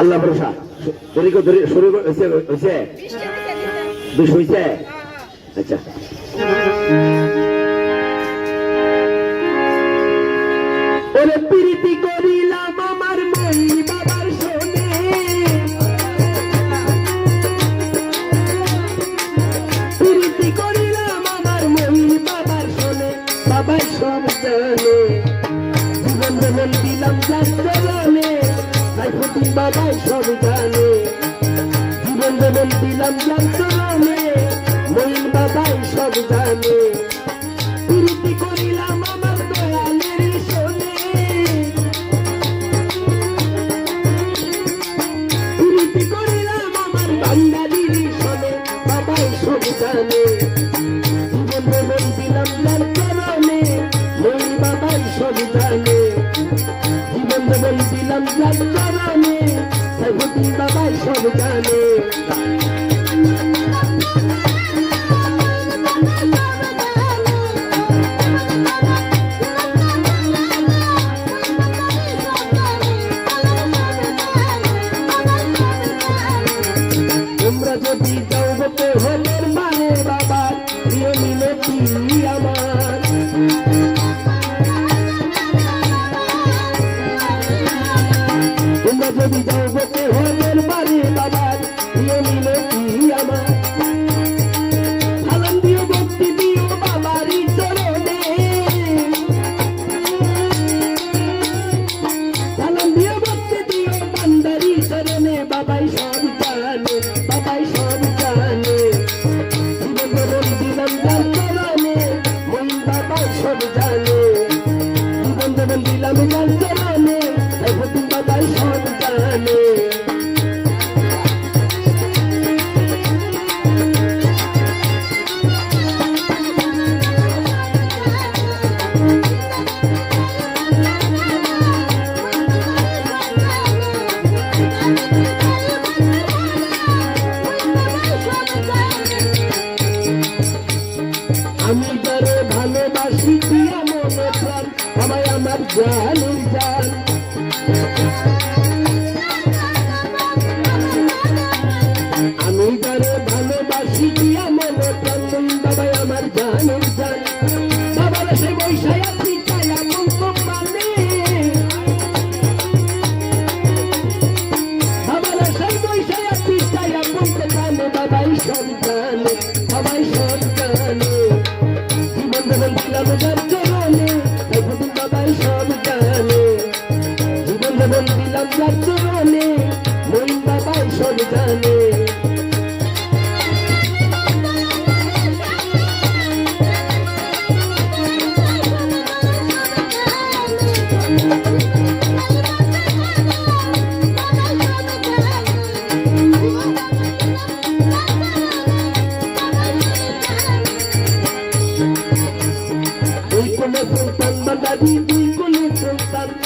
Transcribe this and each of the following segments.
আল্লাহ ভরসা। ধরি শুরু হইছে হইছে? দুশ হইছে? আচ্ছা। ওরে প্রীতি করিলাম আমার বাবার প্রীতি করিলাম আমার বাবার সব জানে। জীবন দিলাম যার ফটিক বাবাই সব জানে জীবন যেমন দিলাম যার চরণে মহিন বাবাই সব জানে প্রীতি করিলাম আমার দয়ালের শোনে প্রীতি করিলাম আমার বাঙালির শোনে বাবাই সব জানে তাই ফটিক বাবাই সব জানে সবাই আমার আমি যারে ভালোবাসি দিয়া মনে প্রাণ তুই আমার জানের জান বাবার সে বৈশায় আছি ছায়া মন্ত মানে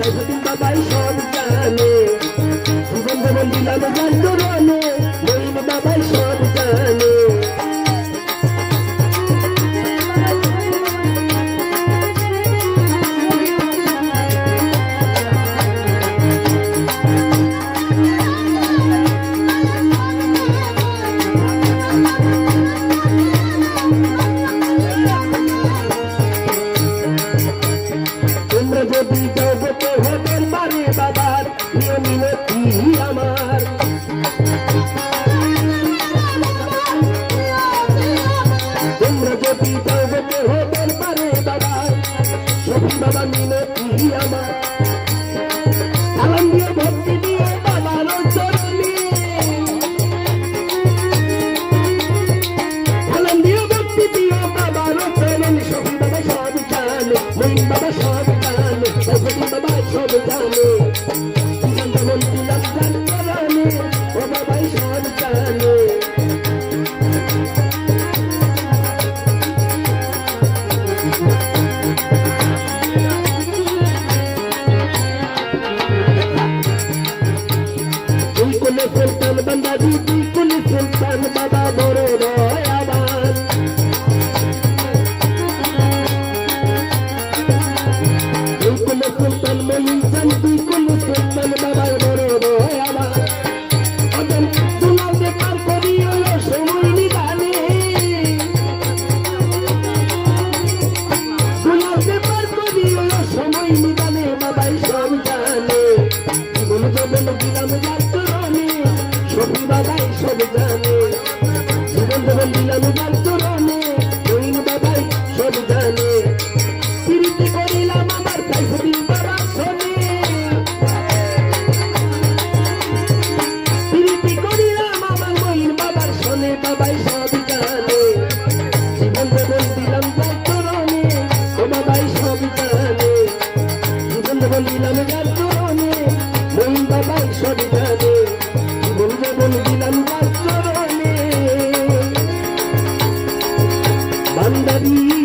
রঘুদিন বাবাই সব জানে। জীবন জীবন দিলাম যার চরণে বাবাই সব বাবার প্রিয় জীবন যখন বান্দারি সব জানে